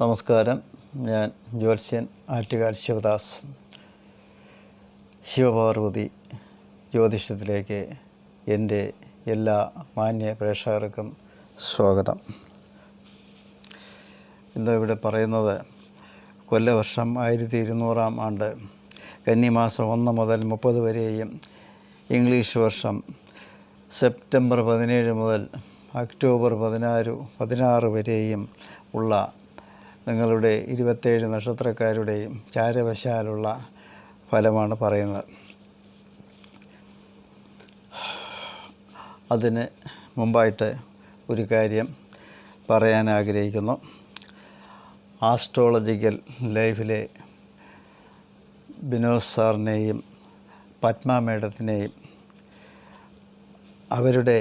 നമസ്കാരം. ഞാൻ ജ്യോത്സ്യൻ ആറ്റുകാൽ ശിവദാസ്. ശിവപാർവതി ജ്യോതിഷത്തിലേക്ക് എന്റെ എല്ലാ മാന്യ പ്രേക്ഷകർക്കും സ്വാഗതം. ഇന്ന് ഇവിടെ പറയുന്നത് കൊല്ലവർഷം ആയിരത്തി ഇരുന്നൂറാം ആണ്ട് കന്നിമാസം ഒന്ന് മുതൽ മുപ്പത് വരെയും ഇംഗ്ലീഷ് വർഷം സെപ്റ്റംബർ പതിനേഴ് മുതൽ ഒക്ടോബർ പതിനാറ് പതിനാറ് വരെയും ഉള്ള നിങ്ങളുടെ ഇരുപത്തേഴ് നക്ഷത്രക്കാരുടെയും ചാരവശാലുള്ള ഫലമാണ് പറയുന്നത്. അതിന് മുമ്പായിട്ട് ഒരു കാര്യം പറയാൻ ആഗ്രഹിക്കുന്നു. ആസ്ട്രോളജിക്കൽ ലൈഫിലെ ബിനോസ് സാറിനെയും പത്മ മേഡത്തിനെയും അവരുടെ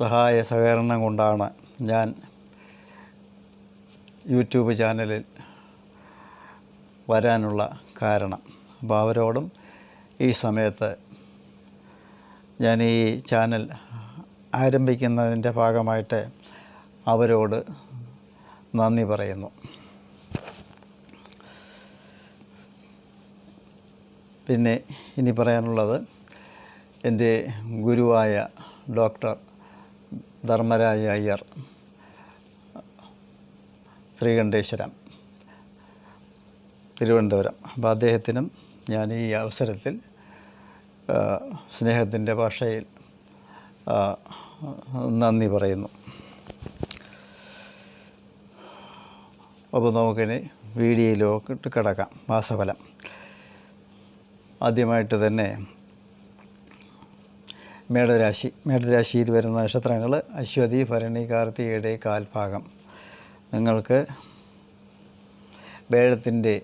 സഹായ സഹകരണം കൊണ്ടാണ് ഞാൻ യൂട്യൂബ് ചാനലിൽ വരാനുള്ള കാരണം. അപ്പോൾ അവരോടും ഈ സമയത്ത് ഞാൻ ഈ ചാനൽ ആരംഭിക്കുന്നതിന്റെ ഭാഗമായിട്ട് അവരോട് നന്ദി പറയുന്നു. പിന്നെ ഇനി പറയാനുള്ളത് എന്റെ ഗുരുവായ ഡോക്ടർ ധർമ്മരാജ അയ്യർ ശ്രീകണ്ഠേശ്വരം തിരുവനന്തപുരം. അപ്പോൾ അദ്ദേഹത്തിനും ഞാൻ ഈ അവസരത്തിൽ സ്നേഹത്തിന്റെ ഭാഷയിൽ നന്ദി പറയുന്നു. അപ്പോൾ നമുക്കിനി വീഡിയോയിലോട്ട് കിടക്കാം. മാസഫലം ആദ്യമായിട്ട് തന്നെ മേടരാശി. മേടരാശിയിൽ വരുന്ന നക്ഷത്രങ്ങൾ അശ്വതി ഭരണി കാർത്തികയുടെ കാൽഭാഗം. നിങ്ങൾക്ക് വേഴത്തിന്റെ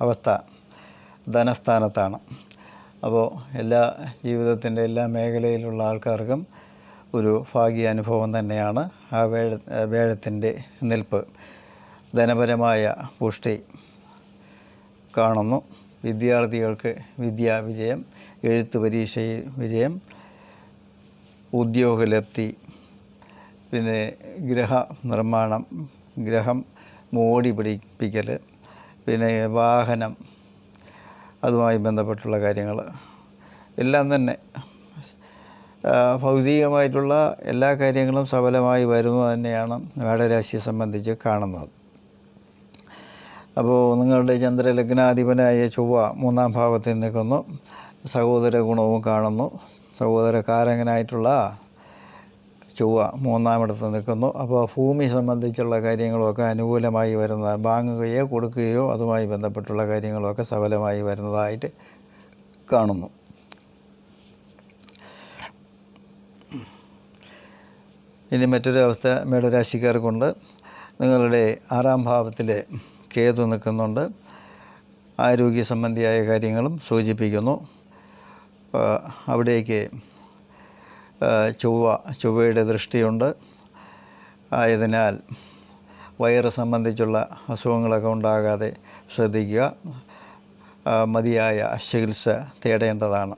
അവസ്ഥ ധനസ്ഥാനത്താണ്. അപ്പോൾ എല്ലാ ജീവിതത്തിന്റെ എല്ലാ മേഖലയിലുള്ള ആൾക്കാർക്കും ഒരു ഭാഗ്യാനുഭവം തന്നെയാണ് ആ വേഴ വേഴത്തിന്റെ നിൽപ്പ്. ധനപരമായ പുഷ്ടി കാണുന്നു. വിദ്യാർത്ഥികൾക്ക് വിദ്യാ വിജയം എഴുത്ത് പരീക്ഷയിൽ വിജയം ഉദ്യോഗലബ്ധി പിന്നെ ഗ്രഹ നിർമ്മാണം ഗ്രഹം മോടി പിടിപ്പിക്കൽ പിന്നെ വാഹനം അതുമായി ബന്ധപ്പെട്ടുള്ള കാര്യങ്ങൾ. എല്ലാം തന്നെ ഭൗതികമായിട്ടുള്ള എല്ലാ കാര്യങ്ങളും സഫലമായി വരുന്നത് തന്നെയാണ് മേടരാശിയെ സംബന്ധിച്ച് കാണുന്നത്. അപ്പോൾ നിങ്ങളുടെ ചന്ദ്രലഗ്നാധിപനായ ചൊവ്വ മൂന്നാം ഭാവത്തിൽ നിൽക്കുന്നു. സഹോദര ഗുണവും കാണുന്നു. സഹോദരകാരകനായിട്ടുള്ള ചൊവ്വ മൂന്നാമിടത്ത് നിൽക്കുന്നു. അപ്പോൾ ഭൂമി സംബന്ധിച്ചുള്ള കാര്യങ്ങളൊക്കെ അനുകൂലമായി വരുന്ന വാങ്ങുകയോ കൊടുക്കുകയോ അതുമായി ബന്ധപ്പെട്ടുള്ള കാര്യങ്ങളൊക്കെ സഫലമായി വരുന്നതായിട്ട് കാണുന്നു. ഇനി മറ്റൊരു അവസ്ഥ മേടരാശിക്കാർക്കുണ്ട്. നിങ്ങളുടെ ആറാം ഭാവത്തിൽ കേതു നിൽക്കുന്നുണ്ട്. ആരോഗ്യ സംബന്ധിയായ കാര്യങ്ങളും സൂചിപ്പിക്കുന്നു. അവിടേക്ക് ചൊവ്വ ചൊവ്വയുടെ ദൃഷ്ടിയുണ്ട്. ആയതിനാൽ വയറ് സംബന്ധിച്ചുള്ള അസുഖങ്ങളൊക്കെ ഉണ്ടാകാതെ ശ്രദ്ധിക്കുക. മതിയായ ചികിത്സ തേടേണ്ടതാണ്.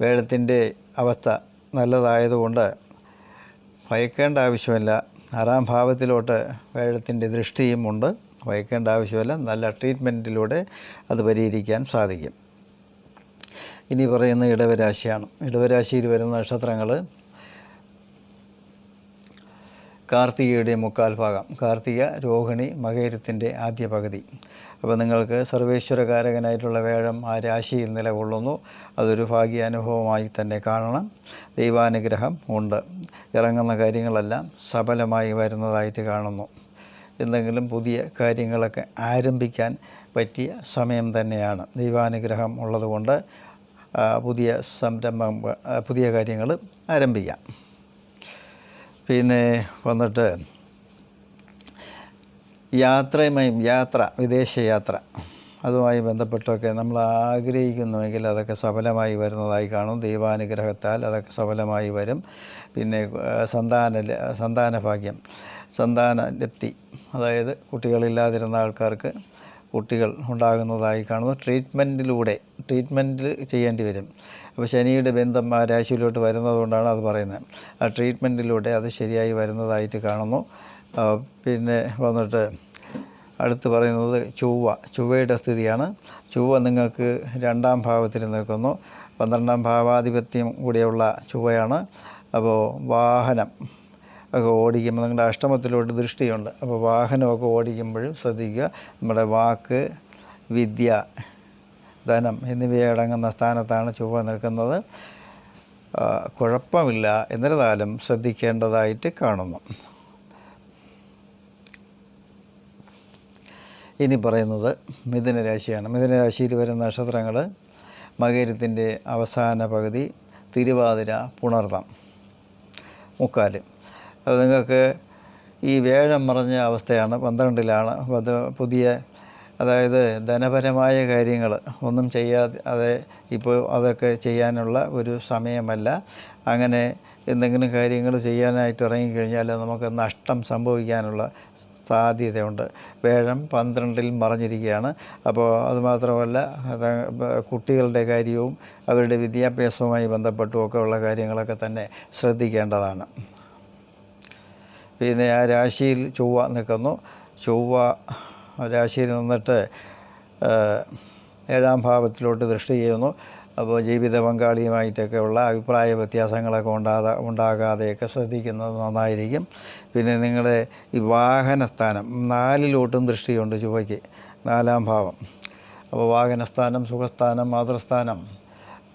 വേഴത്തിന്റെ അവസ്ഥ നല്ലതായതുകൊണ്ട് ഭയക്കേണ്ട ആവശ്യമില്ല. ആറാം ഭാവത്തിലോട്ട് വേഴത്തിന്റെ ദൃഷ്ടിയുമുണ്ട് ഭയക്കേണ്ട ആവശ്യമില്ല. നല്ല ട്രീറ്റ്മെന്റിലൂടെ അത് പരിഹരിക്കാൻ സാധിക്കും. ഇനി പറയുന്ന ഇടവരാശിയാണ്. ഇടവരാശിയിൽ വരുന്ന നക്ഷത്രങ്ങൾ കാർത്തികയുടെ മുക്കാൽ ഭാഗം. കാർത്തിക രോഹിണി മകേരത്തിന്റെ ആദ്യ പകുതി. അപ്പോൾ നിങ്ങൾക്ക് സർവേശ്വരകാരകനായിട്ടുള്ള വേഴം ആ രാശിയിൽ നിലകൊള്ളുന്നു. അതൊരു ഭാഗ്യാനുഭവമായി തന്നെ കാണണം. ദൈവാനുഗ്രഹം ഉണ്ട്. ഇറങ്ങുന്ന കാര്യങ്ങളെല്ലാം സഫലമായി വരുന്നതായിട്ട് കാണുന്നു. എന്തെങ്കിലും പുതിയ കാര്യങ്ങളൊക്കെ ആരംഭിക്കാൻ പറ്റിയ സമയം തന്നെയാണ്. ദൈവാനുഗ്രഹം ഉള്ളതുകൊണ്ട് പുതിയ സംരംഭം പുതിയ കാര്യങ്ങൾ ആരംഭിക്കാം. പിന്നെ വന്നിട്ട് യാത്രയുമായും യാത്ര വിദേശയാത്ര അതുമായി ബന്ധപ്പെട്ടൊക്കെ നമ്മൾ ആഗ്രഹിക്കുന്നുവെങ്കിൽ അതൊക്കെ സഫലമായി വരുന്നതായി കാണും. ദൈവാനുഗ്രഹത്താൽ അതൊക്കെ സഫലമായി വരും. പിന്നെ സന്താന സന്താന ഭാഗ്യം സന്താന ലപ്തി അതായത് കുട്ടികളില്ലാതിരുന്ന ആൾക്കാർക്ക് കുട്ടികൾ ഉണ്ടാകുന്നതായി കാണുന്നു. ട്രീറ്റ്മെന്റിലൂടെ ട്രീറ്റ്മെന്റ് ചെയ്യേണ്ടി വരും. അപ്പോൾ ശനിയുടെ ബന്ധം ആ രാശിയിലോട്ട് വരുന്നതുകൊണ്ടാണ് അത് പറയുന്നത്. ആ ട്രീറ്റ്മെന്റിലൂടെ അത് ശരിയായി വരുന്നതായിട്ട് കാണുന്നു. പിന്നെ വന്നിട്ട് അടുത്ത് പറയുന്നത് ചൊവ്വ. ചൊവ്വയുടെ സ്ഥിതിയാണ്. ചൊവ്വ നിങ്ങൾക്ക് രണ്ടാം ഭാവത്തിൽ നിൽക്കുന്നു. പന്ത്രണ്ടാം ഭാവാധിപത്യം കൂടിയുള്ള ചൊവ്വയാണ്. അപ്പോൾ വാഹനം. ഒക്കെ ഓടിക്കുമ്പോൾ നിങ്ങളുടെ അഷ്ടമത്തിലോട്ട് ദൃഷ്ടിയുണ്ട്. അപ്പോൾ വാഹനമൊക്കെ ഓടിക്കുമ്പോഴും ശ്രദ്ധിക്കുക. നമ്മുടെ വാക്ക് വിദ്യ ധനം എന്നിവയടങ്ങുന്ന സ്ഥാനത്താണ് ചൊവ്വ നിൽക്കുന്നത്. കുഴപ്പമില്ല. എന്നിരുന്നാലും ശ്രദ്ധിക്കേണ്ടതായിട്ട് കാണുന്നു. ഇനി പറയുന്നത് മിഥുനരാശിയാണ് മിഥുനരാശിയിൽ മിഥുന രാശിയിൽ വരുന്ന നക്ഷത്രങ്ങൾ മകരത്തിന്റെ അവസാന പകുതി തിരുവാതിര പുണർതം മുക്കാൽ അത് നിങ്ങൾക്ക് ഈ വേഴം മറഞ്ഞ അവസ്ഥയാണ്. പന്ത്രണ്ടിലാണ്. അപ്പോൾ അത് പുതിയ അതായത് ധനപരമായ കാര്യങ്ങൾ ഒന്നും ചെയ്യാതെ അതെ ഇപ്പോൾ അതൊക്കെ ചെയ്യാനുള്ള ഒരു സമയമല്ല. അങ്ങനെ എന്തെങ്കിലും കാര്യങ്ങൾ ചെയ്യാനായിട്ട് ഇറങ്ങിക്കഴിഞ്ഞാൽ നമുക്ക് നഷ്ടം സംഭവിക്കാനുള്ള സാധ്യതയുണ്ട്. വേഴം പന്ത്രണ്ടിൽ മറഞ്ഞിരിക്കുകയാണ്. അപ്പോൾ അതുമാത്രമല്ല അത് കുട്ടികളുടെ കാര്യവും അവരുടെ വിദ്യാഭ്യാസവുമായി ബന്ധപ്പെട്ടുമൊക്കെ ഉള്ള കാര്യങ്ങളൊക്കെ തന്നെ ശ്രദ്ധിക്കേണ്ടതാണ്. പിന്നെ ആ രാശിയിൽ ചൊവ്വ നിൽക്കുന്നു. ചൊവ്വ രാശിയിൽ നിന്നിട്ട് ഏഴാം ഭാവത്തിലോട്ട് ദൃഷ്ടി ചെയ്യുന്നു. അപ്പോൾ ജീവിത പങ്കാളിയുമായിട്ടൊക്കെ ഉള്ള അഭിപ്രായ വ്യത്യാസങ്ങളൊക്കെ ഉണ്ടാകാതെ ഉണ്ടാകാതെയൊക്കെ ശ്രദ്ധിക്കുന്നത് നന്നായിരിക്കും. പിന്നെ നിങ്ങളുടെ ഈ വാഹനസ്ഥാനം നാലിലോട്ടും ദൃഷ്ടിയുണ്ട് ചുവയ്ക്ക് നാലാം ഭാവം. അപ്പോൾ വാഹനസ്ഥാനം സുഖസ്ഥാനം മാതൃസ്ഥാനം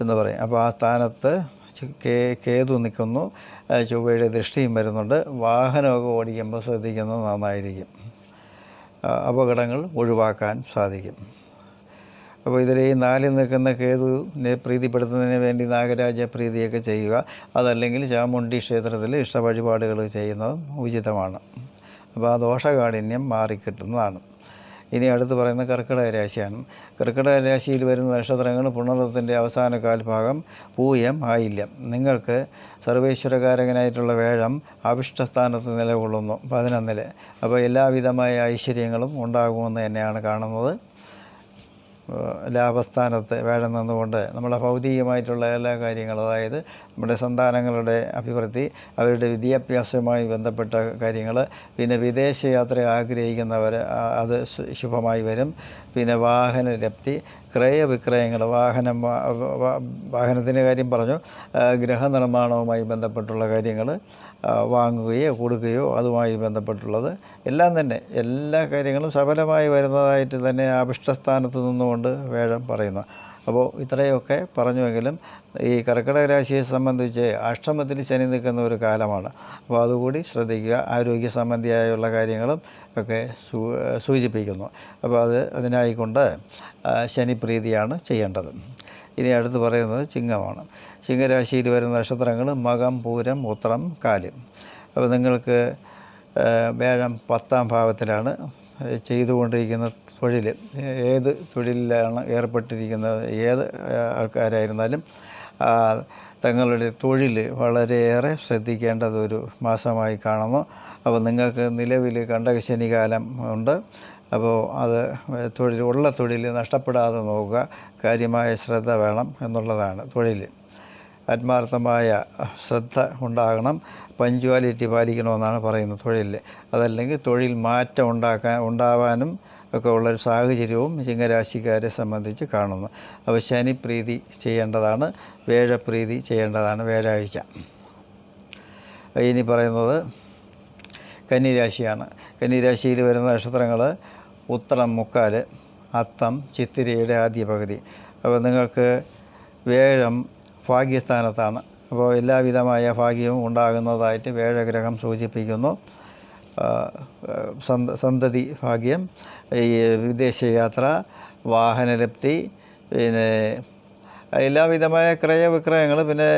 എന്ന് പറയും. അപ്പോൾ ആ സ്ഥാനത്ത് കേതു നിൽക്കുന്നു. ചൊവ്വയുടെ ദൃഷ്ടിയും വരുന്നുണ്ട്. വാഹനമൊക്കെ ഓടിക്കുമ്പോൾ ശ്രദ്ധിക്കുന്നത് നന്നായിരിക്കും. അപകടങ്ങൾ ഒഴിവാക്കാൻ സാധിക്കും. അപ്പോൾ ഇതിൽ ഈ നാലിൽ നിൽക്കുന്ന കേതുവിനെ പ്രീതിപ്പെടുത്തുന്നതിന് വേണ്ടി നാഗരാജ പ്രീതിയൊക്കെ ചെയ്യുക. അതല്ലെങ്കിൽ ചാമുണ്ടി ക്ഷേത്രത്തിൽ ഇഷ്ട വഴിപാടുകൾ ചെയ്യുന്നത് ഉചിതമാണ്. അപ്പോൾ ആ ദോഷകാഠിന്യം മാറിക്കിട്ടുന്നതാണ്. ഇനി അടുത്ത് പറയുന്ന കർക്കിടക രാശിയാണ്. കർക്കിടക രാശിയിൽ വരുന്ന നക്ഷത്രങ്ങൾ പുണർത്തിന്റെ അവസാന കാൽഭാഗം പൂയം ആയില്ല നിങ്ങൾക്ക് സർവേശ്വരകാരകനായിട്ടുള്ള വേഴം അവിഷ്ടസ്ഥാനത്ത് നിലകൊള്ളുന്നു പതിനൊന്നിൽ അപ്പോൾ എല്ലാവിധമായ ഐശ്വര്യങ്ങളും ഉണ്ടാകുമെന്ന് തന്നെയാണ് കാണുന്നത്. ലാഭസ്ഥാനത്ത് വേഴം നിന്നുകൊണ്ട് നമ്മുടെ ഭൗതികമായിട്ടുള്ള എല്ലാ കാര്യങ്ങളും അതായത് നമ്മുടെ സന്താനങ്ങളുടെ അഭിവൃദ്ധി അവരുടെ വിദ്യാഭ്യാസവുമായി ബന്ധപ്പെട്ട കാര്യങ്ങൾ പിന്നെ വിദേശയാത്ര ആഗ്രഹിക്കുന്നവർ അത് ശുഭമായി വരും. പിന്നെ വാഹന ലബ്ധി ക്രയവിക്രയങ്ങൾ വാഹനം വാഹനത്തിന്റെ കാര്യം പറഞ്ഞു ഗൃഹനിർമ്മാണവുമായി ബന്ധപ്പെട്ടുള്ള കാര്യങ്ങൾ വാങ്ങുകയോ കൊടുക്കുകയോ അതുമായി ബന്ധപ്പെട്ടുള്ളത് എല്ലാം തന്നെ എല്ലാ കാര്യങ്ങളും സഫലമായി വരുന്നതായിട്ട് തന്നെ അഭിഷ്ടസ്ഥാനത്ത് നിന്നുകൊണ്ട് വേഴം പറയുന്നു. അപ്പോൾ ഇത്രയൊക്കെ പറഞ്ഞുവെങ്കിലും ഈ കർക്കിടക രാശിയെ സംബന്ധിച്ച് അഷ്ടമത്തിൽ ശനി നിൽക്കുന്ന ഒരു കാലമാണ്. അപ്പോൾ അതുകൂടി ശ്രദ്ധിക്കുക. ആരോഗ്യ സംബന്ധിയായുള്ള കാര്യങ്ങളും ഒക്കെ സൂചിപ്പിക്കുന്നു. അപ്പോൾ അത് അതിനായിക്കൊണ്ട് ശനിപ്രീതിയാണ് ചെയ്യേണ്ടത്. ഇനി അടുത്ത് പറയുന്നത് ചിങ്ങമാണ്. ചിങ്ങരാശിയിൽ വരുന്ന നക്ഷത്രങ്ങൾ മകം പൂരം ഉത്രം കാൽ. അപ്പോൾ നിങ്ങൾക്ക് വേഴം പത്താം ഭാവത്തിലാണ് ചെയ്തുകൊണ്ടിരിക്കുന്ന തൊഴിൽ. ഏത് തൊഴിലിലാണ് ഏർപ്പെട്ടിരിക്കുന്നത്? ഏത് ആൾക്കാരായിരുന്നാലും തങ്ങളുടെ തൊഴിൽ വളരെയേറെ ശ്രദ്ധിക്കേണ്ടത് ഒരു മാസമായി കാണുന്നു. അപ്പോൾ നിങ്ങൾക്ക് നിലവിൽ കണ്ടകശനി കാലം ഉണ്ട്. അപ്പോൾ അത് തൊഴിൽ ഉള്ള തൊഴിൽ നഷ്ടപ്പെടാതെ നോക്കുക. കാര്യമായ ശ്രദ്ധ വേണം എന്നുള്ളതാണ് തൊഴിൽ. ആത്മാർത്ഥമായ ശ്രദ്ധ ഉണ്ടാകണം. പഞ്ച്വാലിറ്റി പാലിക്കണമെന്നാണ് പറയുന്നത് തൊഴിലിൽ അതല്ലെങ്കിൽ തൊഴിൽ മാറ്റം ഉണ്ടാക്കാൻ ഉണ്ടാവാനും ഒക്കെ ഉള്ളൊരു സാഹചര്യവും ചിങ്ങരാശിക്കാരെ സംബന്ധിച്ച് കാണുന്നു. അപ്പോൾ ശനിപ്രീതി ചെയ്യേണ്ടതാണ് വേഴപ്രീതി ചെയ്യേണ്ടതാണ് വ്യാഴാഴ്ച. ഇനി പറയുന്നത് കന്നിരാശിയാണ്. കന്നിരാശിയിൽ വരുന്ന നക്ഷത്രങ്ങൾ ഉത്തരം മുക്കാൽ അത്തം ചിത്തിരയുടെ ആദ്യ പകുതി. അപ്പോൾ നിങ്ങൾക്ക് വേഴം ഭാഗ്യസ്ഥാനത്താണ്. അപ്പോൾ എല്ലാവിധമായ ഭാഗ്യവും ഉണ്ടാകുന്നതായിട്ട് വേഴഗ്രഹം സൂചിപ്പിക്കുന്നു. സന്തതി ഭാഗ്യം ഈ വിദേശയാത്ര വാഹനലബ്ധി പിന്നെ എല്ലാവിധമായ ക്രയവിക്രയങ്ങൾ പിന്നെ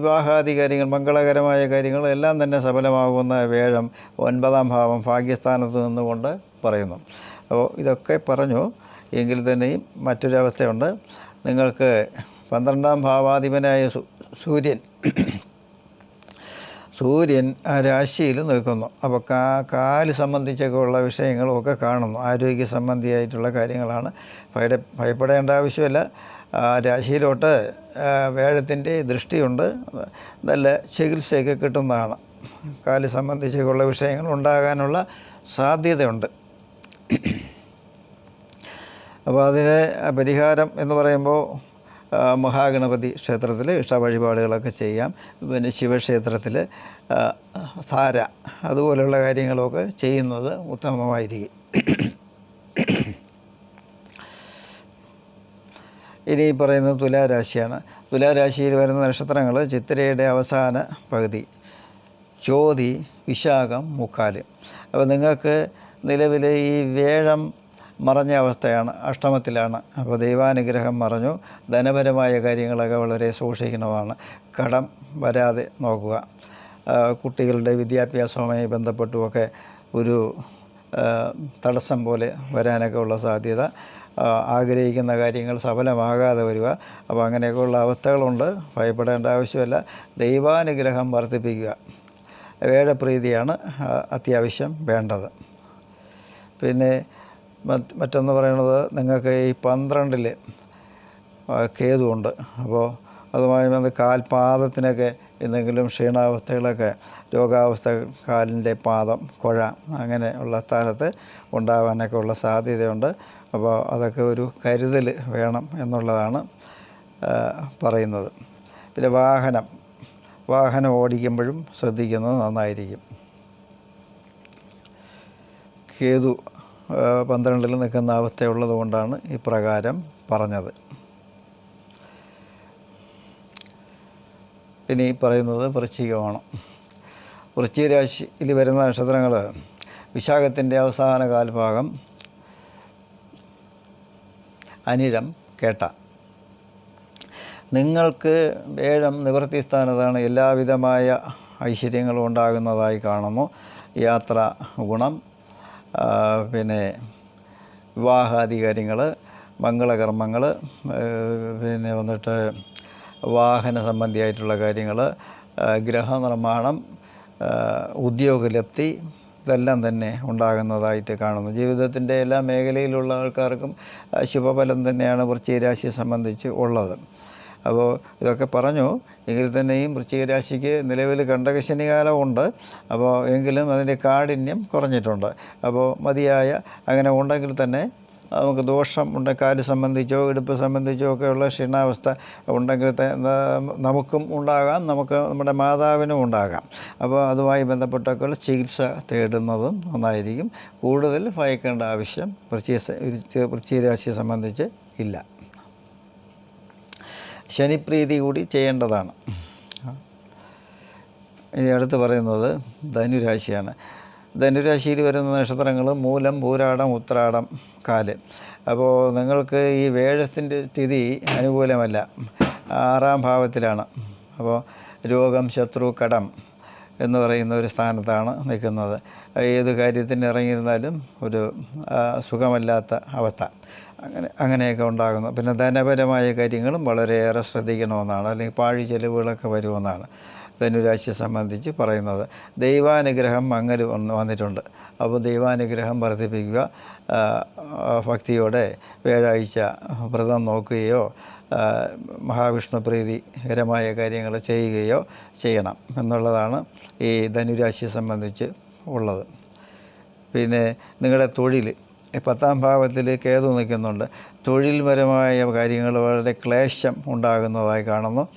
വിവാഹാദി കാര്യങ്ങൾ മംഗളകരമായ കാര്യങ്ങൾ എല്ലാം തന്നെ സഫലമാകുന്ന വേഴം ഒൻപതാം ഭാവം ഭാഗ്യസ്ഥാനത്ത് നിന്നുകൊണ്ട് പറയുന്നു. അപ്പോൾ ഇതൊക്കെ പറഞ്ഞു. എങ്കിൽ തന്നെയും മറ്റൊരവസ്ഥയുണ്ട്. നിങ്ങൾക്ക് പന്ത്രണ്ടാം ഭാവാധിപനായ സൂര്യൻ സൂര്യൻ ആ രാശിയിൽ നിൽക്കുന്നു. അപ്പോൾ കാ കാൽ സംബന്ധിച്ചൊക്കെ ഉള്ള വിഷയങ്ങളും ഒക്കെ കാണുന്നു. ആരോഗ്യ സംബന്ധിയായിട്ടുള്ള കാര്യങ്ങളാണ്. ഭയടെ ഭയപ്പെടേണ്ട ആവശ്യമില്ല. രാശിയിലോട്ട് വേഴത്തിന്റെ ദൃഷ്ടിയുണ്ട്. നല്ല ചികിത്സയൊക്കെ കിട്ടുന്നതാണ്. കാൽ സംബന്ധിച്ചൊക്കെയുള്ള വിഷയങ്ങൾ ഉണ്ടാകാനുള്ള സാധ്യതയുണ്ട്. അപ്പോൾ അതിന് പരിഹാരം എന്ന് പറയുമ്പോൾ മഹാഗണപതി ക്ഷേത്രത്തിൽ ഇഷ്ട വഴിപാടുകളൊക്കെ ചെയ്യാം. പിന്നെ ശിവക്ഷേത്രത്തിൽ ധാര അതുപോലെയുള്ള കാര്യങ്ങളൊക്കെ ചെയ്യുന്നത് ഉത്തമമായിരിക്കും. ഇനി പറയുന്നത് തുലാരാശിയാണ്. തുലാരാശിയിൽ വരുന്ന നക്ഷത്രങ്ങൾ ചിത്തിരയുടെ അവസാന പകുതി ചോതി വിശാഖം മുക്കാൽ. അപ്പോൾ നിങ്ങൾക്ക് നിലവിൽ ഈ വേഴം മറഞ്ഞ അവസ്ഥയാണ് അഷ്ടമത്തിലാണ്. അപ്പോൾ ദൈവാനുഗ്രഹം മറഞ്ഞു. ധനപരമായ കാര്യങ്ങളൊക്കെ വളരെ സൂക്ഷിക്കുന്നതാണ്. കടം വരാതെ നോക്കുക. കുട്ടികളുടെ വിദ്യാഭ്യാസവുമായി ബന്ധപ്പെട്ടുമൊക്കെ ഒരു തടസ്സം പോലെ വരാനൊക്കെ ഉള്ള സാധ്യത. ആഗ്രഹിക്കുന്ന കാര്യങ്ങൾ സഫലമാകാതെ വരിക. അപ്പോൾ അങ്ങനെയൊക്കെയുള്ള അവസ്ഥകളുണ്ട്. ഭയപ്പെടേണ്ട ആവശ്യമല്ല. ദൈവാനുഗ്രഹം വർദ്ധിപ്പിക്കുക. വേഴപ്രീതിയാണ് അത്യാവശ്യം വേണ്ടത്. പിന്നെ മറ്റൊന്ന് പറയണത് നിങ്ങൾക്ക് ഈ പന്ത്രണ്ടിൽ കേതുണ്ട് അപ്പോൾ അതുമായി ബന്ധ കാൽപാദത്തിനൊക്കെ എന്തെങ്കിലും ക്ഷീണാവസ്ഥകളൊക്കെ രോഗാവസ്ഥ കാലിന്റെ പാദം കുഴ അങ്ങനെ ഉള്ള സ്ഥലത്ത് ഉണ്ടാകാനൊക്കെ ഉള്ള സാധ്യതയുണ്ട്. അപ്പോൾ അതൊക്കെ ഒരു കരുതൽ വേണം എന്നുള്ളതാണ് പറയുന്നത്. പിന്നെ വാഹനം വാഹനം ഓടിക്കുമ്പോഴും ശ്രദ്ധിക്കുന്നത് നന്നായിരിക്കും. കേതു പന്ത്രണ്ടിൽ നിൽക്കുന്ന അവസ്ഥയുള്ളത് കൊണ്ടാണ് ഇപ്രകാരം പറഞ്ഞത്. ഇനി പറയുന്നത് വൃശ്ചികമാണ് വൃശ്ചിക രാശിയിൽ വരുന്ന നക്ഷത്രങ്ങൾ വിശാഖത്തിന്റെ അവസാന കാൽഭാഗം അനിഴം കേട്ട. നിങ്ങൾക്ക് ഏഴം നിവൃത്തി സ്ഥാനത്താണ് എല്ലാവിധമായ ഐശ്വര്യങ്ങളും ഉണ്ടാകുന്നതായി കാണുന്നു. യാത്ര ഗുണം പിന്നെ വിവാഹാദി കാര്യങ്ങൾ മംഗളകർമ്മങ്ങൾ പിന്നെ വന്നിട്ട് വാഹന സംബന്ധിയായിട്ടുള്ള കാര്യങ്ങൾ ഗ്രഹനിർമ്മാണം ഉദ്യോഗലപ്തി ഇതെല്ലാം തന്നെ ഉണ്ടാകുന്നതായിട്ട് കാണുന്നു. ജീവിതത്തിന്റെ എല്ലാ മേഖലയിലുള്ള ആൾക്കാർക്കും ശുഭഫലം തന്നെയാണ് വൃശ്ചികരാശിയെ സംബന്ധിച്ച് ഉള്ളത്. അപ്പോൾ ഇതൊക്കെ പറഞ്ഞു. എങ്കിൽ തന്നെയും വൃശ്ചികരാശിക്ക് നിലവിൽ കണ്ടകശനി കാലമുണ്ട് അപ്പോൾ എങ്കിലും അതിന്റെ കാഠിന്യം കുറഞ്ഞിട്ടുണ്ട്. അപ്പോൾ മതിയായ അങ്ങനെ ഉണ്ടെങ്കിൽ തന്നെ നമുക്ക് ദോഷം ഉണ്ട് കാൽ സംബന്ധിച്ചോ ഇടുപ്പ് സംബന്ധിച്ചോ ഒക്കെയുള്ള ക്ഷീണാവസ്ഥ ഉണ്ടെങ്കിൽ നമുക്കും ഉണ്ടാകാം നമുക്ക് നമ്മുടെ മാതാവിനും ഉണ്ടാകാം. അപ്പോൾ അതുമായി ബന്ധപ്പെട്ടൊക്കെ ചികിത്സ തേടുന്നതും നന്നായിരിക്കും. കൂടുതൽ ഭയക്കേണ്ട ആവശ്യം വൃശ്ചിക വൃശ്ചിക- രാശിയെ സംബന്ധിച്ച് ഇല്ല. ശനിപ്രീതി കൂടി ചെയ്യേണ്ടതാണ്. ഇനി അടുത്ത് പറയുന്നത് ധനുരാശിയാണ്. ധനുരാശിയിൽ വരുന്ന നക്ഷത്രങ്ങൾ മൂലം പൂരാടം ഉത്രാടം കാൽ. അപ്പോൾ നിങ്ങൾക്ക് ഈ വേഴത്തിന്റെ സ്ഥിതി അനുകൂലമല്ല. ആറാം ഭാവത്തിലാണ്. അപ്പോൾ രോഗം ശത്രു കടം എന്ന് പറയുന്ന ഒരു സ്ഥാനത്താണ് നിൽക്കുന്നത്. ഏത് കാര്യത്തിന് ഇറങ്ങിയിരുന്നാലും ഒരു സുഖമല്ലാത്ത അവസ്ഥ. അങ്ങനെ അങ്ങനെയൊക്കെ ഉണ്ടാകുന്നു. പിന്നെ ധനപരമായ കാര്യങ്ങളും വളരെയേറെ ശ്രദ്ധിക്കണമെന്നാണ്. അല്ലെങ്കിൽ പാഴി ചെലവുകളൊക്കെ വരുമെന്നാണ് ധനുരാശിയെ സംബന്ധിച്ച് പറയുന്നത്. ദൈവാനുഗ്രഹം വന്ന് വന്നിട്ടുണ്ട്. അപ്പോൾ ദൈവാനുഗ്രഹം വർദ്ധിപ്പിക്കുക ഭക്തിയോടെ വ്യാഴാഴ്ച വ്രതം നോക്കുകയോ മഹാവിഷ്ണു പ്രീതികരമായ കാര്യങ്ങൾ ചെയ്യുകയോ ചെയ്യണം എന്നുള്ളതാണ് ഈ ധനുരാശിയെ സംബന്ധിച്ച് ഉള്ളത്. പിന്നെ നിങ്ങളുടെ തൊഴിൽ പത്താം ഭാവത്തിൽ കേതു നിൽക്കുന്നുണ്ട്? തൊഴിൽപരമായ കാര്യങ്ങൾ വളരെ ക്ലേശം ഉണ്ടാകുന്നതായി കാണുന്നു.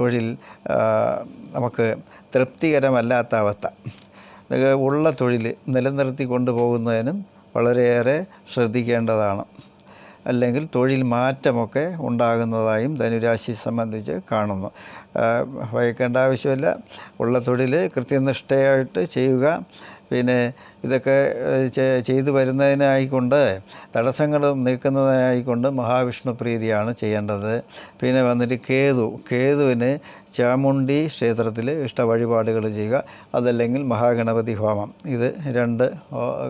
തൊഴിൽ നമുക്ക് തൃപ്തികരമല്ലാത്ത അവസ്ഥ. ഉള്ള തൊഴിൽ നിലനിർത്തി കൊണ്ടുപോകുന്നതിനും വളരെയേറെ ശ്രദ്ധിക്കേണ്ടതാണ്. അല്ലെങ്കിൽ തൊഴിൽ മാറ്റമൊക്കെ ഉണ്ടാകുന്നതായും ധനുരാശി സംബന്ധിച്ച് കാണുന്നു. ഭയക്കേണ്ട ആവശ്യമില്ല. ഉള്ള തൊഴിൽ കൃത്യനിഷ്ഠയായിട്ട് ചെയ്യുക. പിന്നെ ഇതൊക്കെ ചെയ്തു വരുന്നതിനായിക്കൊണ്ട് തടസ്സങ്ങൾ നീക്കുന്നതിനായിക്കൊണ്ട് മഹാവിഷ്ണു പ്രീതിയാണ് ചെയ്യേണ്ടത്. പിന്നെ വന്നിട്ട് കേതു. കേതുവിന് ചാമുണ്ടി ക്ഷേത്രത്തിൽ ഇഷ്ട വഴിപാടുകൾ ചെയ്യുക അതല്ലെങ്കിൽ മഹാഗണപതി ഹോമം. ഇത് രണ്ട്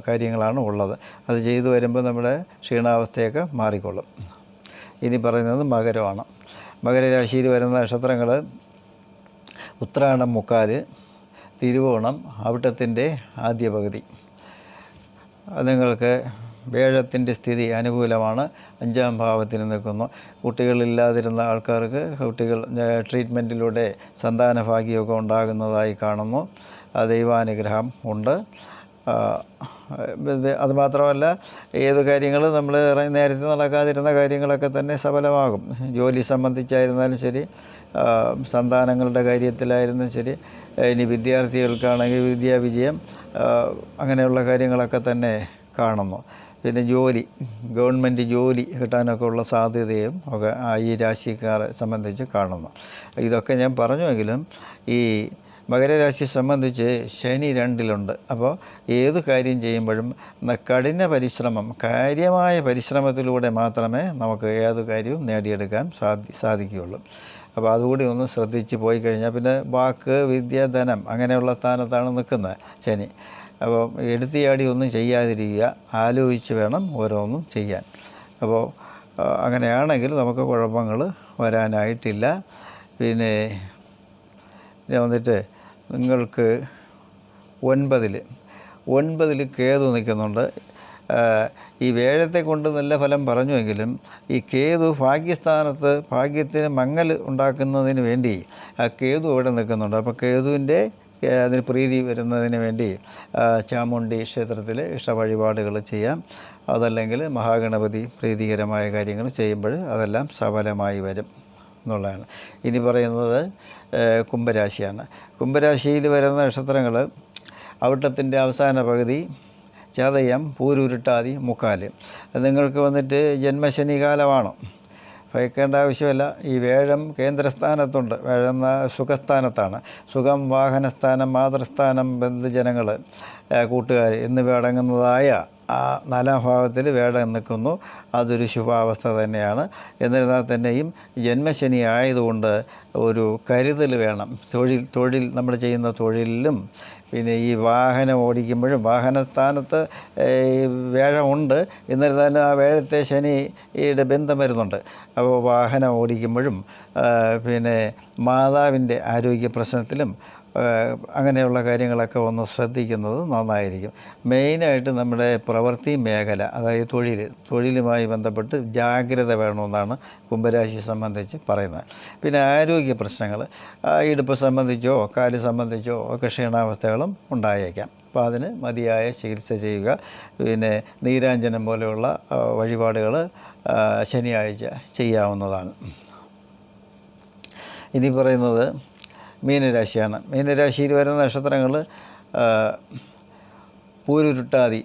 കാര്യങ്ങളാണ് ഉള്ളത്. അത് ചെയ്തു വരുമ്പോൾ നമ്മുടെ ക്ഷീണാവസ്ഥയൊക്കെ മാറിക്കൊള്ളും. ഇനി പറയുന്നത് മകരമാണ്. മകരരാശിയിൽ വരുന്ന നക്ഷത്രങ്ങൾ ഉത്രാടം മുക്കാൽ തിരുവോണം അവിട്ടത്തിന്റെ ആദ്യ പകുതി. നിങ്ങൾക്ക് വേഴത്തിന്റെ സ്ഥിതി അനുകൂലമാണ്. അഞ്ചാം ഭാവത്തിൽ നിൽക്കുന്നു. കുട്ടികളില്ലാതിരുന്ന ആൾക്കാർക്ക് കുട്ടികൾ ട്രീറ്റ്മെന്റിലൂടെ സന്താന ഭാഗ്യമൊക്കെ ഉണ്ടാകുന്നതായി കാണുന്നു. ദൈവാനുഗ്രഹം ഉണ്ട്. അതുമാത്രമല്ല ഏത് കാര്യങ്ങൾ നമ്മൾ നേരത്തെ നടക്കാതിരുന്ന കാര്യങ്ങളൊക്കെ തന്നെ സഫലമാകും. ജോലി സംബന്ധിച്ചായിരുന്നാലും ശരി സന്താനങ്ങളുടെ കാര്യത്തിലായിരുന്നു ശരി ഇനി വിദ്യാർത്ഥികൾക്കാണെങ്കിൽ വിദ്യാവിജയം അങ്ങനെയുള്ള കാര്യങ്ങളൊക്കെ തന്നെ കാണുന്നു. പിന്നെ ജോലി ഗവൺമെന്റ് ജോലി കിട്ടാനൊക്കെ ഉള്ള സാധ്യതയും ഒക്കെ ഈ രാശിക്കാരെ സംബന്ധിച്ച് കാണുന്നു. ഇതൊക്കെ ഞാൻ പറഞ്ഞുവെങ്കിലും ഈ മകരരാശിയെ സംബന്ധിച്ച് ശനി രണ്ടിലുണ്ട്. അപ്പോൾ ഏത് കാര്യം ചെയ്യുമ്പോഴും കഠിന പരിശ്രമം കാര്യമായ പരിശ്രമത്തിലൂടെ മാത്രമേ നമുക്ക് ഏത് കാര്യവും നേടിയെടുക്കാൻ സാധി സാധിക്കുകയുള്ളൂ. അപ്പോൾ അതുകൂടി ഒന്ന് ശ്രദ്ധിച്ച് പോയി കഴിഞ്ഞാൽ പിന്നെ വാക്ക് വിദ്യ ധനം അങ്ങനെയുള്ള സ്ഥാനത്താണ് നിൽക്കുന്നത് ശനി. അപ്പോൾ എടുത്തിയാടി ഒന്നും ചെയ്യാതിരിക്കുക ആലോചിച്ച് വേണം ഓരോന്നും ചെയ്യാൻ. അപ്പോൾ അങ്ങനെയാണെങ്കിൽ നമുക്ക് കുഴപ്പങ്ങൾ വരാനായിട്ടില്ല. പിന്നെ വന്നിട്ട് നിങ്ങൾക്ക് ഒൻപതിൽ ഒൻപതിൽ കേതു നിൽക്കുന്നുണ്ട്. ഈ വേഴത്തെ കൊണ്ട് നല്ല ഫലം പറഞ്ഞുവെങ്കിലും ഈ കേതു ഭാഗ്യസ്ഥാനത്ത് ഭാഗ്യത്തിന് മങ്ങൽ ഉണ്ടാക്കുന്നതിന് വേണ്ടി ആ കേതു അവിടെ നിൽക്കുന്നുണ്ട്. അപ്പോൾ കേതുവിന്റെ അതിന് പ്രീതി വരുന്നതിന് വേണ്ടി ചാമുണ്ടി ക്ഷേത്രത്തിൽ ഇഷ്ട വഴിപാടുകൾ ചെയ്യാം. അതല്ലെങ്കിൽ മഹാഗണപതി പ്രീതികരമായ കാര്യങ്ങൾ ചെയ്യുമ്പോൾ അതെല്ലാം സഫലമായി വരും. എന്നുള്ളതാണ്. ഇനി പറയുന്നത് കുംഭരാശിയാണ്. കുംഭരാശിയിൽ വരുന്ന നക്ഷത്രങ്ങൾ അവിട്ടത്തിന്റെ അവസാന പകുതി ചതയം പൂരുരുട്ടാതി മുക്കാൽ നിങ്ങൾക്ക് വന്നിട്ട് ജന്മശനി കാലമാണ്? ഭയക്കേണ്ട ആവശ്യമില്ല. ഈ വേഴം കേന്ദ്രസ്ഥാനത്തുണ്ട്. വേഴം സുഖസ്ഥാനത്താണ്. സുഖം വാഹനസ്ഥാനം മാതൃസ്ഥാനം ബന്ധുജനങ്ങൾ കൂട്ടുകാർ എന്നിവ അടങ്ങുന്നതായ ആ നാലാം ഭാവത്തിൽ വേടം നിൽക്കുന്നു. അതൊരു ശുഭാവസ്ഥ തന്നെയാണ്. എന്നിരുന്നാൽ തന്നെയും ജന്മശനി ആയതുകൊണ്ട് ഒരു കരുതൽ വേണം. തൊഴിൽ തൊഴിൽ നമ്മൾ ചെയ്യുന്ന തൊഴിലിലും പിന്നെ ഈ വാഹനം ഓടിക്കുമ്പോഴും വാഹനസ്ഥാനത്ത് വേഴമുണ്ട് എന്നിരുന്നാലും ആ വേഴത്തെ ശനിയുടെ ബന്ധം വരുന്നുണ്ട്. അപ്പോൾ വാഹനം ഓടിക്കുമ്പോഴും പിന്നെ മാതാവിന്റെ ആരോഗ്യ പ്രശ്നത്തിലും അങ്ങനെയുള്ള കാര്യങ്ങളൊക്കെ ഒന്ന് ശ്രദ്ധിക്കുന്നത് നന്നായിരിക്കും. മെയിനായിട്ട് നമ്മുടെ പ്രവൃത്തി മേഖല അതായത് തൊഴിൽ തൊഴിലുമായി ബന്ധപ്പെട്ട് ജാഗ്രത വേണമെന്നാണ് കുംഭരാശി സംബന്ധിച്ച് പറയുന്നത്. പിന്നെ ആരോഗ്യ പ്രശ്നങ്ങൾ ഇടുപ്പ് സംബന്ധിച്ചോ കാൽ സംബന്ധിച്ചോ ഒക്കെ ക്ഷീണാവസ്ഥകളും ഉണ്ടായേക്കാം. അപ്പോൾ അതിന് മതിയായ ചികിത്സ ചെയ്യുക. പിന്നെ നീരാഞ്ജനം പോലെയുള്ള വഴിപാടുകൾ ശനിയാഴ്ച ചെയ്യാവുന്നതാണ്. ഇനി പറയുന്നത് മീനരാശിയാണ്. മീനരാശിയിൽ വരുന്ന നക്ഷത്രങ്ങൾ പൂരുരുട്ടാതി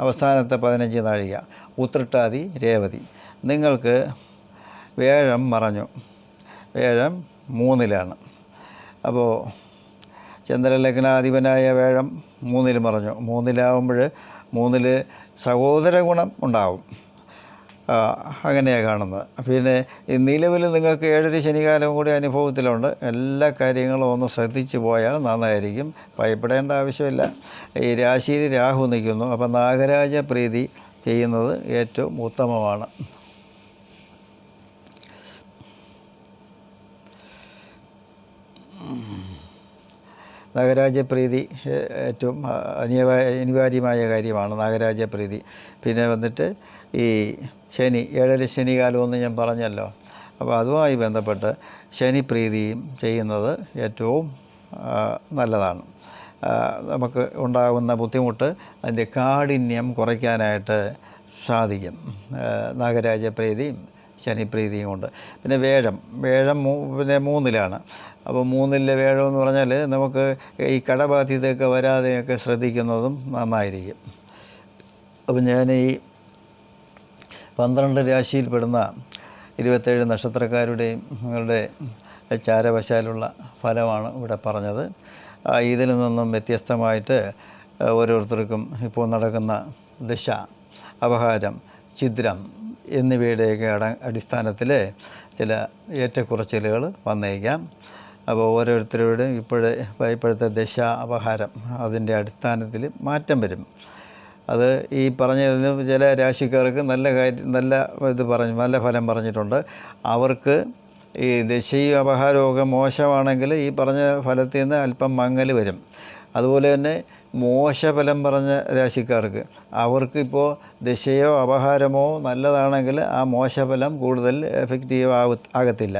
അവസാനത്തെ പതിനഞ്ച് നാഴിക ഉത്രട്ടാതി രേവതി. നിങ്ങൾക്ക് വേഴം മറഞ്ഞു. വേഴം മൂന്നിലാണ്. അപ്പോൾ ചന്ദ്രലഗ്നാധിപനായ വേഴം മൂന്നിൽ മറഞ്ഞു. മൂന്നിലാവുമ്പോൾ മൂന്നിൽ സഹോദര ഗുണം ഉണ്ടാവും. അങ്ങനെയാണ് കാണുന്നത്. പിന്നെ നിലവിൽ നിങ്ങൾക്ക് ഏഴര ശനികാലം കൂടി അനുഭവത്തിലുണ്ട്. എല്ലാ കാര്യങ്ങളും ഒന്ന് ശ്രദ്ധിച്ചു പോയാൽ നന്നായിരിക്കും. ഭയപ്പെടേണ്ട ആവശ്യമില്ല. ഈ രാശിയിൽ രാഹു നിൽക്കുന്നു. അപ്പം നാഗരാജ പ്രീതി ചെയ്യുന്നത് ഏറ്റവും ഉത്തമമാണ്. നാഗരാജപ്രീതി ഏറ്റവും അനിവാര്യമായ കാര്യമാണ് നാഗരാജപ്രീതി പിന്നെ വന്നിട്ട് ഈ ശനി ഏഴര ശനി കാലമെന്ന് ഞാൻ പറഞ്ഞല്ലോ. അപ്പോൾ അതുമായി ബന്ധപ്പെട്ട് ശനി പ്രീതിയും ചെയ്യുന്നത് ഏറ്റവും നല്ലതാണ്. നമുക്ക് ഉണ്ടാകുന്ന ബുദ്ധിമുട്ട് അതിന്റെ കാഠിന്യം കുറയ്ക്കാനായിട്ട് സാധിക്കും. നാഗരാജ നാഗരാജപ്രീതിയും ശനിപ്രീതിയും കൊണ്ട്. പിന്നെ വേഴം വേഴം പിന്നെ മൂന്നിലാണ്. അപ്പോൾ മൂന്നിലെ വേഴം എന്ന് പറഞ്ഞാൽ നമുക്ക് ഈ കടബാധ്യതയൊക്കെ വരാതെയൊക്കെ ശ്രദ്ധിക്കുന്നതും നന്നായിരിക്കും. അപ്പം ഞാൻ ഈ പന്ത്രണ്ട് രാശിയിൽപ്പെടുന്ന ഇരുപത്തേഴ് നക്ഷത്രക്കാരുടെയും നിങ്ങളുടെ ചാരവശാലുള്ള ഫലമാണ് ഇവിടെ പറഞ്ഞത്. ഇതിൽ നിന്നും വ്യത്യസ്തമായിട്ട് ഓരോരുത്തർക്കും ഇപ്പോൾ നടക്കുന്ന ദശ അപഹാരം ഛിദ്രം എന്നിവയുടെയൊക്കെ അട അടിസ്ഥാനത്തിൽ ചില ഏറ്റക്കുറച്ചിലുകൾ വന്നേക്കാം. അപ്പോൾ ഓരോരുത്തരുടെയും ഇപ്പോഴേ ഇപ്പോഴത്തെ ദശ അപഹാരം അതിന്റെ അടിസ്ഥാനത്തിൽ മാറ്റം വരും. അത് ഈ പറഞ്ഞതിന് ചില രാശിക്കാർക്ക് നല്ല കാര്യം നല്ല ഇത് പറഞ്ഞു നല്ല ഫലം പറഞ്ഞിട്ടുണ്ട്. അവർക്ക് ഈ ദശയും അപഹാരമൊക്കെ മോശമാണെങ്കിൽ ഈ പറഞ്ഞ ഫലത്തിൽ നിന്ന് അല്പം മങ്ങൽ വരും. അതുപോലെ തന്നെ മോശഫലം പറഞ്ഞ രാശിക്കാർക്ക് അവർക്കിപ്പോൾ ദശയോ അപഹാരമോ നല്ലതാണെങ്കിൽ ആ മോശഫലം കൂടുതൽ എഫക്റ്റീവ് ആവ ആകത്തില്ല.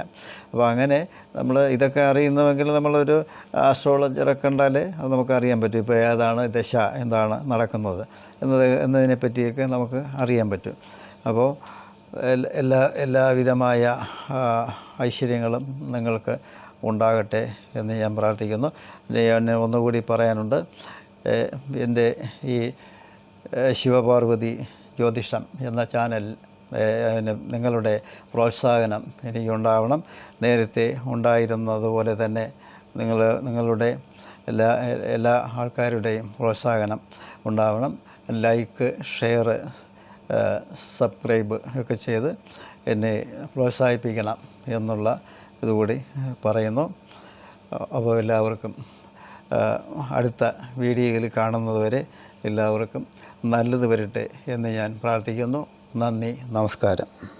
അപ്പോൾ അങ്ങനെ നമ്മൾ ഇതൊക്കെ അറിയുന്നുവെങ്കിൽ നമ്മളൊരു ആസ്ട്രോളജറെ കണ്ടാൽ അത് നമുക്ക് അറിയാൻ പറ്റും ഇപ്പോൾ ഏതാണ് ദശ എന്താണ് നടക്കുന്നത്. എന്നത് എന്നതിനെ പറ്റിയൊക്കെ നമുക്ക് അറിയാൻ പറ്റും. അപ്പോൾ എല്ലാ എല്ലാവിധമായ ഐശ്വര്യങ്ങളും നിങ്ങൾക്ക് ഉണ്ടാകട്ടെ എന്ന് ഞാൻ പ്രാർത്ഥിക്കുന്നു. ഞാൻ ഒന്നുകൂടി പറയാനുണ്ട്. എന്റെ ഈ ശിവപാർവതി ജ്യോതിഷം എന്ന ചാനൽ നിങ്ങളുടെ പ്രോത്സാഹനം എനിക്കുണ്ടാവണം. നേരത്തെ ഉണ്ടായിരുന്നതുപോലെ തന്നെ നിങ്ങൾ നിങ്ങളുടെ എല്ലാ എല്ലാ ആൾക്കാരുടെയും പ്രോത്സാഹനം ഉണ്ടാവണം. ലൈക്ക് ഷെയർ സബ്സ്ക്രൈബ് ഒക്കെ ചെയ്ത് എന്നെ പ്രോത്സാഹിപ്പിക്കണം എന്നുള്ള ഇതുകൂടി പറയുന്നു. അപ്പോൾ എല്ലാവർക്കും അടുത്ത വീഡിയോയിൽ കാണുന്നതുവരെ എല്ലാവർക്കും നല്ലത് വരട്ടെ എന്ന് ഞാൻ പ്രാർത്ഥിക്കുന്നു. നന്ദി നമസ്കാരം.